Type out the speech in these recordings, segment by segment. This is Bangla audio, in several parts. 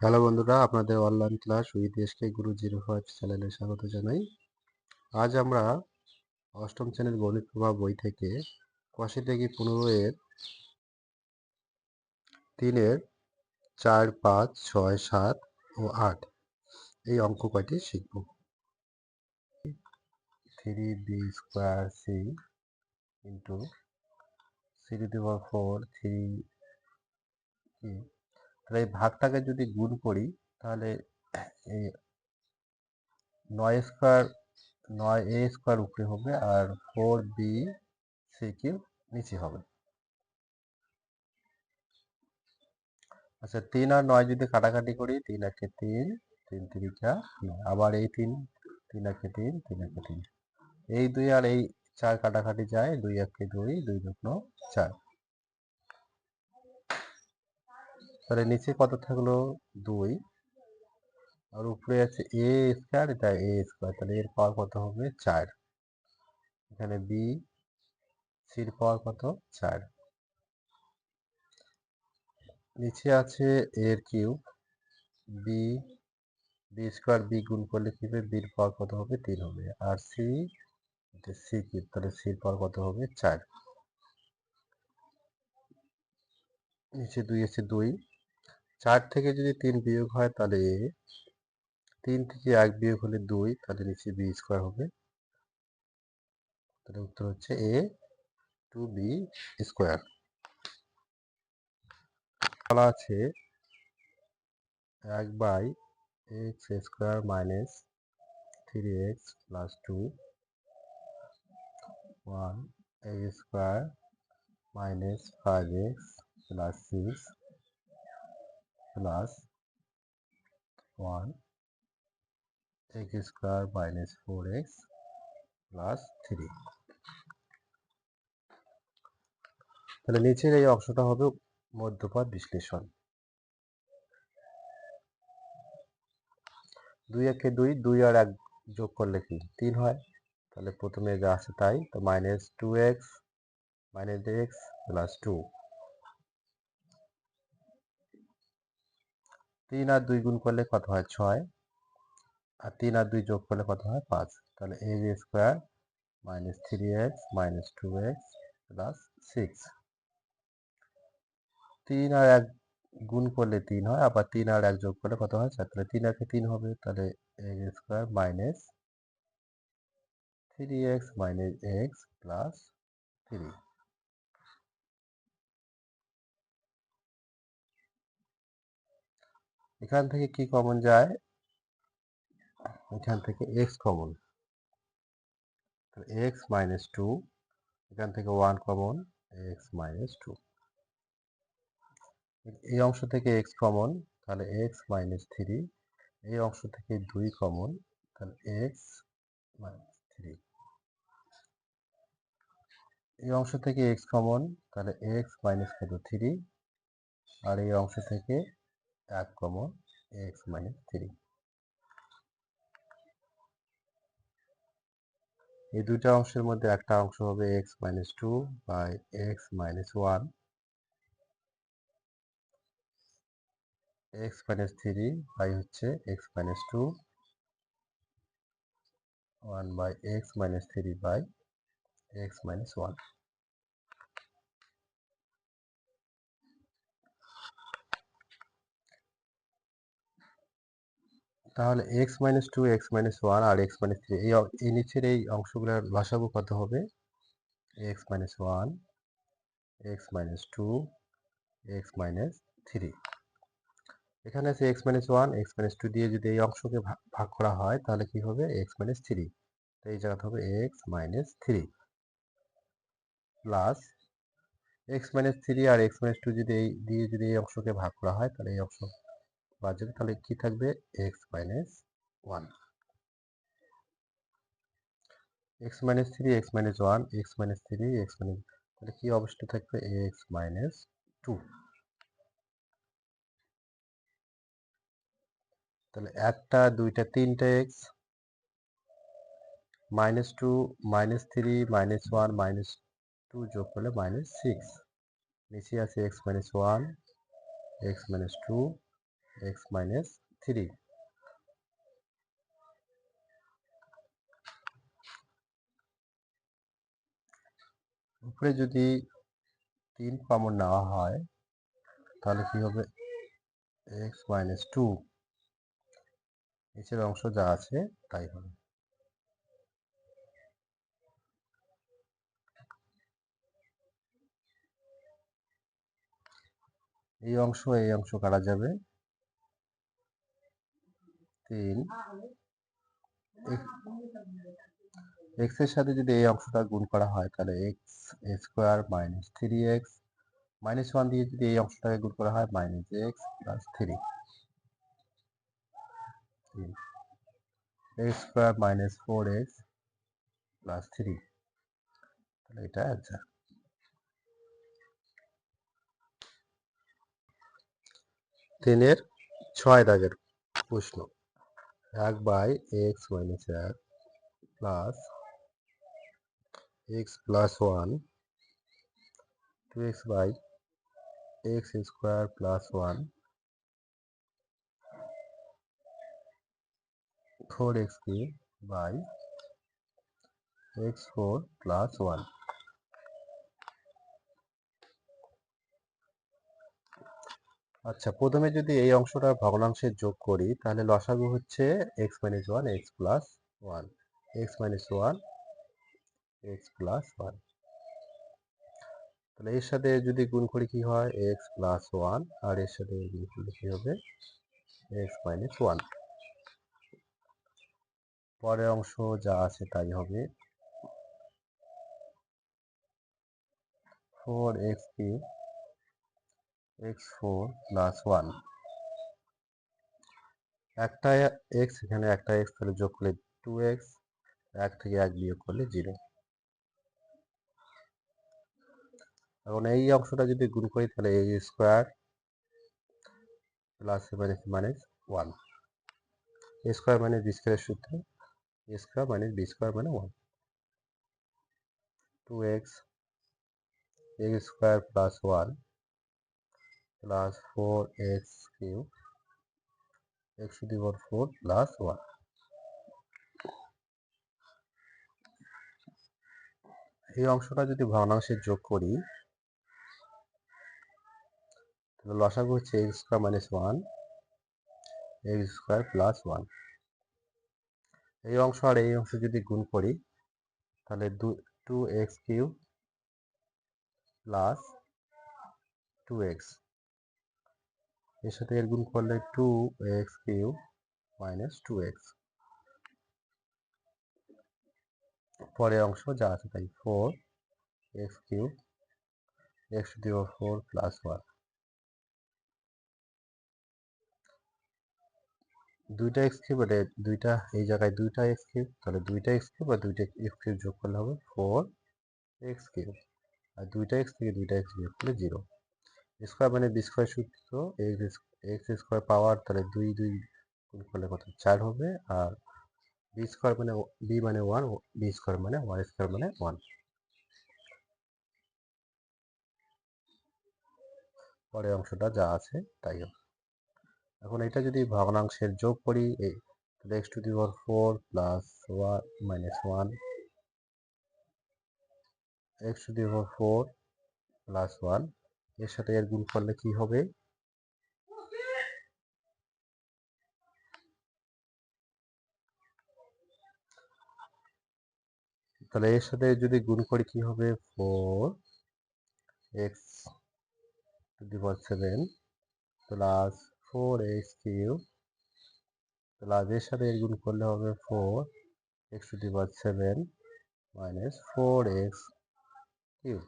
হ্যালো বন্ধুরা, আপনাদের online class with SK Guru zero five চ্যানেলে স্বাগত জানাই। আজ আমরা অষ্টম শ্রেণির গণিত প্রভাব বই থেকে কষি থেকে পনেরো এর তিনের চার, পাঁচ, ছয়, সাত ও আট। এই অঙ্ক কয়টি শিখব? Three B square C into C to the four three তাহলে এই ভাগটাকে যদি গুণ করি, তাহলে এই নয় স্কোয়ার, নয় এ স্কোয়ার উপরে হবে আর ফোর বি সি কিউ নিচে হবে। আচ্ছা তিন আর নয় যদি কাটাকাটি করি, তিন একে তিন তিন তিরিকা আবার এই তিন তিন একে তিন তিন একে তিন। এই দুই আর এই চার কাটাকাটি যায়, দুই একে দুই দুই দুটো চার। তাহলে নিচে কত থাকল? দুই। আর উপরে আছে এ স্কোয়ার এটা এ স্কোয়ার তাহলে এর পাওয়ার কত হবে? চার। এখানে বি সির পাওয়ার কত? চার। নিচে আছে এর cube B B square B গুণ করলে কি হবে? বির পাওয়ার কত হবে? তিন হবে। আর সি সি কিউব তাহলে সির পাওয়ার কত হবে? চার। নিচে দুই আছে দুই। চার থেকে যদি তিন বিয়োগ হয় তাহলে এ তিন থেকে এক বিয়োগ হলে দুই, তাহলে নিচে বি স্কোয়ার হবে। তাহলে উত্তর হচ্ছে এ টু বি স্কোয়ার। বলা আছে এক by X square minus three X plus two one X square minus five X plus six plus one X square minus four X plus three তাহলে নিচের এই অংশটা হবে মধ্যপাত বিশ্লেষণ। দুই একে দুই দুই আর এক যোগ করলে কি? তিন হয়। তাহলে প্রথমে যা আছে তাই, তো minus two X minus X plus two তিন আর দুই গুণ করলে কত হয় ছয়? আর তিন আর দুই যোগ করলে কত হয় পাঁচ? তাহলে X square minus three X minus two X plus six তিন আর এক গুণ করলে তিন হয়, আবার তিন আর এক যোগ করলে কত হয় চার? তাহলে তিন একে তিন হবে, তাহলে X square minus three X minus X plus three এখান থেকে কি কমন যায়? এখান থেকে X common X minus two এখান থেকে one common X minus two এই অংশ থেকে এক্স কমন তাহলে এক্স মাইনাস থ্রি এই অংশ থেকে দুই কমন তাহলে এক্স মাইনাস থ্রি এই অংশ থেকে এক্স কমন তাহলে এক্স মাইনাস কত থ্রি আর এই অংশ থেকে এক কমন এক্স মাইনাস থ্রি এই দুইটা অংশের মধ্যে একটা অংশ হবে X minus two by X minus one X minus three by হচ্ছে X minus two one by X minus three by X minus one তাহলে X minus two X minus one আর এক্স মাইনাস থ্রি এই এই নিচের এই অংশগুলোর ভাসাবো কত হবে X minus one X minus two X minus three এখানে আছে X minus one X minus two দিয়ে যদি এই অংশকে ভাগ করা হয় তাহলে কি হবে এক্স মাইনাস থ্রি তো এই জায়গাতে হবে X minus three plus X minus three আর এক্স মাইনাস টু যদি এই দিয়ে যদি এই অংশকে ভাগ করা হয় তাহলে এই অংশ বাদ তাহলে কি থাকবে? X minus one X minus three X minus one X minus three X minus তাহলে কি অবস্থা থাকবে? এক্স মাইনাস টু তাহলে একটা, দুইটা, তিনটা X minus two minus three minus one minus two যোগ করলে মাইনাস সিক্স নিচে আছে X minus one X minus two X minus three. উপরে যদি তিন কমন নেওয়া হয়, তাহলে কি হবে? X minus two. নিচের অংশ যা আছে, তাই হবে। এই অংশ এই অংশ কাটা যাবে। তিন। এক্সের সাথে যদি এই অংশটা গুণ করা হয়, তাহলে X square minus three X, minus one দিয়ে যদি এই অংশটাকে গুণ করা হয়, minus X plus three. X square minus four X plus three. তাহলে এটা অ্যান্সার। তিনের ছয় দাগের প্রশ্ন। এক বাই এক্স মাইনাস এক plus X plus one, two X by X square plus one, four X Q by X four plus one. আচ্ছা প্রথমে যদি এই অংশটা ভগ্নাংশে যোগ করি, তাহলে লসাগু হচ্ছে X minus one X plus one X minus one X plus one তাহলে এর সাথে যদি গুণ করি কি হয়? এক্স প্লাস ওয়ান আর এর সাথে গুণ করলে কি হবে? এক্স মাইনাস ওয়ান পরের অংশ যা আছে তাই হবে four x cube x four plus one একটা এক্স এখানে একটা এক্স তাহলে যোগ করলে টু এক্স এক থেকে এক বিয়োগ করলে জিরো এখন এই অংশটা যদি গুণ করি তাহলে a square plus minus minus one a square মানে বি স্কোয়ারের সূত্র a square minus b square মানে one two x x square plus one plus four x cube x to the power four plus one এই অংশটা যদি ভগ্নাংশে যোগ করি, তাহলে লসাগু হচ্ছে x square minus one x square plus one এই অংশ আর এই অংশ যদি গুণ করি, তাহলে দু two x cube plus two x এর সাথে এর গুণ করলে two x cube minus two x পরের অংশ যা আছে তাই four x cube x to the four plus one দুইটা এক্স কিউব এটা দুইটা, এই জায়গায় দুইটা এক্স কিউব, তাহলে দুইটা এক্স কিউব আর দুইটা এক্স কিউব যোগ করলে হবে ফোর এক্স কিউব। আর দুইটা এক্স থেকে দুইটা এক্স বিয়োগ করলে জিরো স্কোয়ার মানে বি স্কোয়ার সূত্র এক্স এক্স স্কোয়ার পাওয়ার তাহলে দুই দুই গুণ করলে কত? চার হবে, আর বি স্কোয়ার মানে বি মানে ওয়ান বি স্কোয়ার মানে ওয়ান স্কোয়ার মানে ওয়ান পরের অংশটা যা আছে, তাই হবে। এখন এটা যদি ভগ্নাংশের যোগ করি এই তাহলে x to the power four plus one minus one x to the power four plus one এর সাথে এর গুণ করলে কি হবে? তাহলে এর সাথে যদি গুণ করি কি হবে? Four x to the seven plus four x cube plus এর সাথে এর গুণ করলে হবে four x to the seven minus four x cube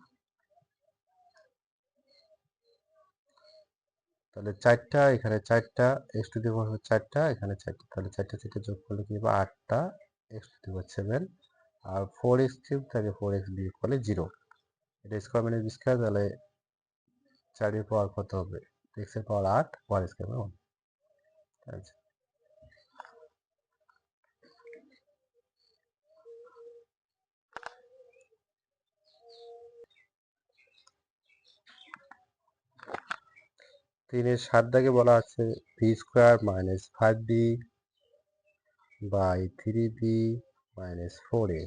তাহলে চারটা, এখানে চারটা এক্স টু দি পাওয়ার চারটা, এখানে চারটা, তাহলে চারটা চারটে যোগ করলে কি হবে আটটা x to the power seven R four x cube তাহলে ফোর এক্স বিয়োগ করলে জিরো এটা স্কোয়ার মানে স্কোয়ার তাহলে চারের পাওয়ার কত হবে? এক্সের পাওয়ার আট ওয়ান স্কোয়ার ওয়ান আচ্ছা তিনের সাত বলা আছে b square minus five b by three b minus four a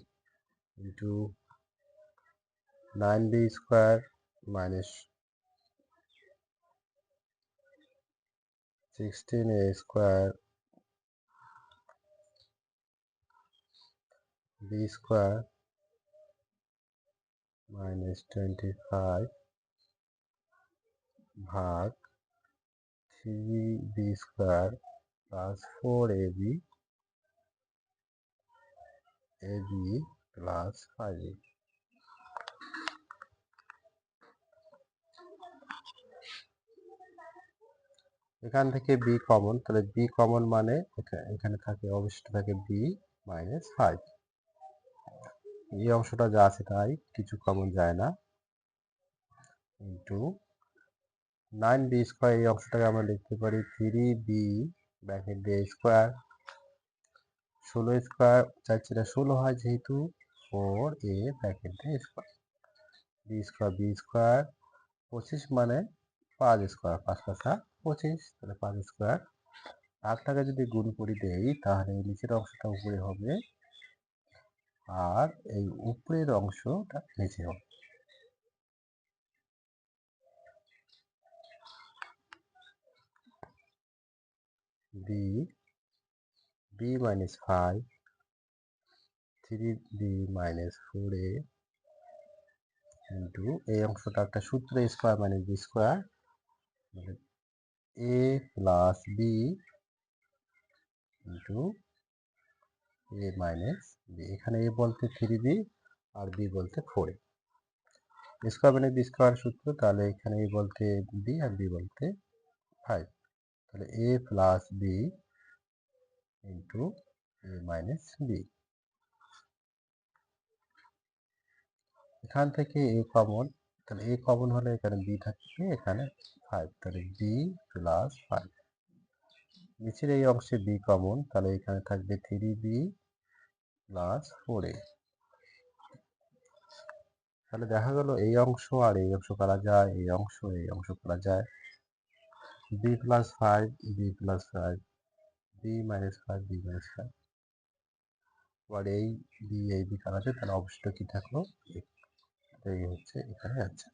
into nine b square minus sixteen a square b square minus twenty five ভাগ three b square plus four a b a b plus five এখান থেকে বি কমন তাহলে বি কমন মানে এখা- এখানে থাকে, অবশিষ্ট থাকে বি মাইনাস ফাইভ এই অংশটা যা আছে তাই, কিছু কমন যায় না। ইন্টু নাইন বি স্কোয়ার এই অংশটাকে আমরা লিখতে পারি থ্রি বি ব্র্যাকেট দিয়ে স্কোয়ার ষোলো স্কোয়ার চার চারে ষোলো হয় যেহেতু ফোর এ ব্র্যাকেট দিয়ে square b square b square পঁচিশ মানে পাঁচ স্কোয়ার পাঁচ পাঁচা পঁচিশ, তাহলে পাঁচ স্কোয়ার আটটাকে যদি গুণ করে দেই, তাহলে এই নিচের অংশটা উপরে হবে, আর এই উপরের অংশটা নিচে হবে। Minus five three b minus four a into এই অংশটা একটা সূত্র স্কোয়ার মাইনাস বি স্কোয়ার মানে a plus b into a minus b এখানে এ বলতে থ্রি বি আর বি বলতে ফোর এ স্কোয়ার মানে বি স্কোয়ার সূত্র, তাহলে এখানে এ বলতে বি আর বি বলতে ফাইভ তাহলে a plus b into a minus b এখান থেকে এ কমন তাহলে এ কমন হলে এখানে বি থাকবে এখানে ফাইভ তাহলে বি প্লাস ফাইভ নিচের এই অংশে বি কমন তাহলে এখানে থাকবে three b plus four a তাহলে দেখা গেল এই অংশ আর এই অংশ করা যায়, এই অংশ এই অংশ করা যায়। B plus five b plus five b minus five b minus five এবার এই b এই b কারণ আছে? তাহলে অবশিষ্ট কি থাকল। এই হচ্ছে, এখানে আছে।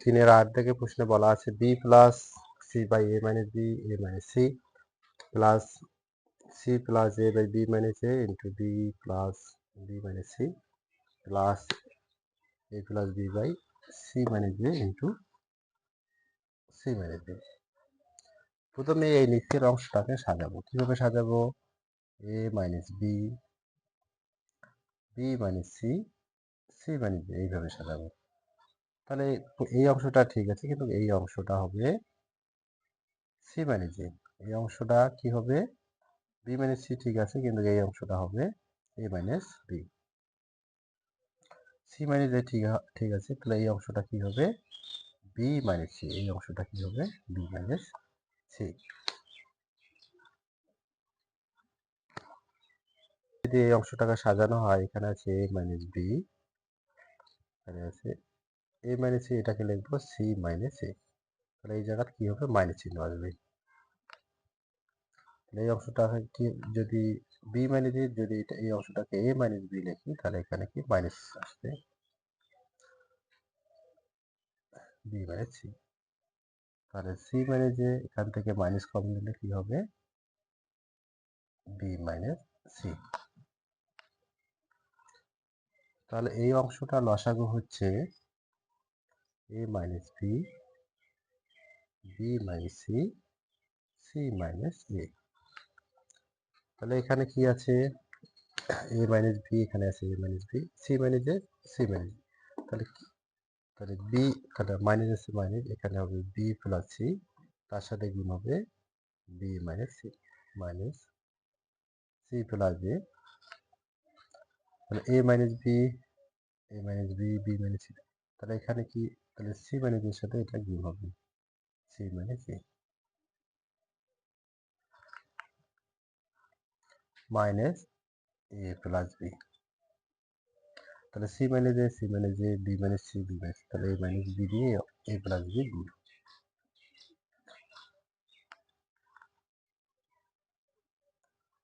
তিনের আট থেকে প্রশ্নে বলা আছে b plus c by a minus b, a minus c plus c plus a by b minus a into b plus b minus c plus a plus b by c minus b into c minus b. প্রথমে এই নিচের অংশটাকে সাজাবো। কীভাবে সাজাবো? A minus b b minus c c minus b, এইভাবে সাজাবো। তাহলে এই অংশটা ঠিক আছে, কিন্তু এই অংশটা হবে সি মাইনাস এ এই অংশটা কি হবে? বি মাইনাস সি ঠিক আছে, কিন্তু এই অংশটা হবে a minus b c minus a ঠিক ঠিক আছে, তাহলে এই অংশটা কি হবে? বি মাইনাস সি এই অংশটা কি হবে? বি মাইনাস সি যদি এই অংশটাকে সাজানো হয়, এখানে আছে এ মাইনাস বি এখানে আছে এ মাইনাস সি এটাকে লিখব সি মাইনাস এ তাহলে এই জায়গায় কি হবে? মাইনাস চিহ্ন আসবে। এই অংশটা কি? যদি বি মাইনাস এ যদি এটা, এই অংশটাকে এ মাইনাস বি লিখি, তাহলে এখানে কি মাইনাস আসবে? বি মাইনাস সি তাহলে সি মাইনাস যে এখান থেকে মাইনাস কম দিলে কি হবে? বি মাইনাস সি তাহলে এই অংশটা লসাগু হচ্ছে a minus b b minus c c minus a তাহলে এখানে কি আছে? এ মাইনাস বি এখানে আছে a minus b c minus a c minus তাহলে তাহলে বি তাহলে মাইনাস আছে মাইনাস এখানে হবে বি প্লাস সি তার সাথে গুণ হবে b minus c minus c plus a তাহলে a minus b a minus b b minus c তাহলে এখানে কি তাহলে সি মানে এর সাথে এটা গুণ হবে? সি মানে a minus a plus b তাহলে c minus a c minus a b minus c b minus তাহলে এ মাইনাস বি দিয়ে এ প্লাস বি গুণ।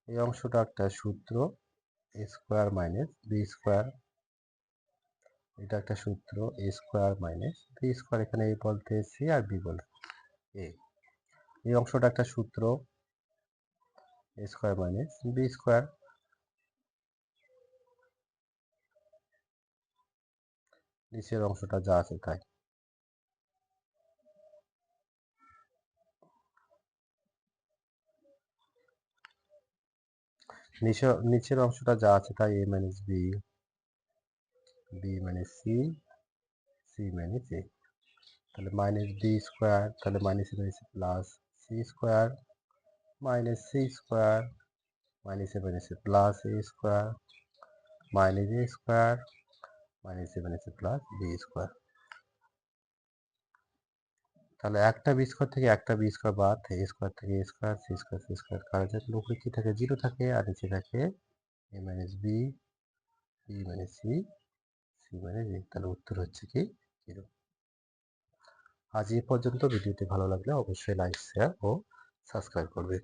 এই অংশটা একটা সূত্র a square minus b square এটা একটা সূত্র a square minus b square এখানে এ বলতে সি আর বি বলতে এ এই অংশটা একটা সূত্র a square minus b square নিচের অংশটা যা আছে তাই। নিচে- নিচের অংশটা যা আছে তাই এ মাইনাস বি বি মানে সি সি মানে এ তাহলে মাইনাস বি স্কোয়ার তাহলে minus a minus plus c square minus c square minus a minus plus a square minus a square minus a minus plus b square তাহলে একটা বি স্কোয়ার থেকে একটা বি স্কোয়ার বাদ এ স্কোয়ার থেকে a square c square c square কারণ যাতে উপরে কি থাকে? জিরো থাকে, আর নিচে থাকে a minus b b minus c তাহলে উত্তর হচ্ছে কি? জিরো আজ এ পর্যন্ত। ভিডিওটি ভালো লাগলে অবশ্যই লাইক শেয়ার ও সাবস্ক্রাইব করবে।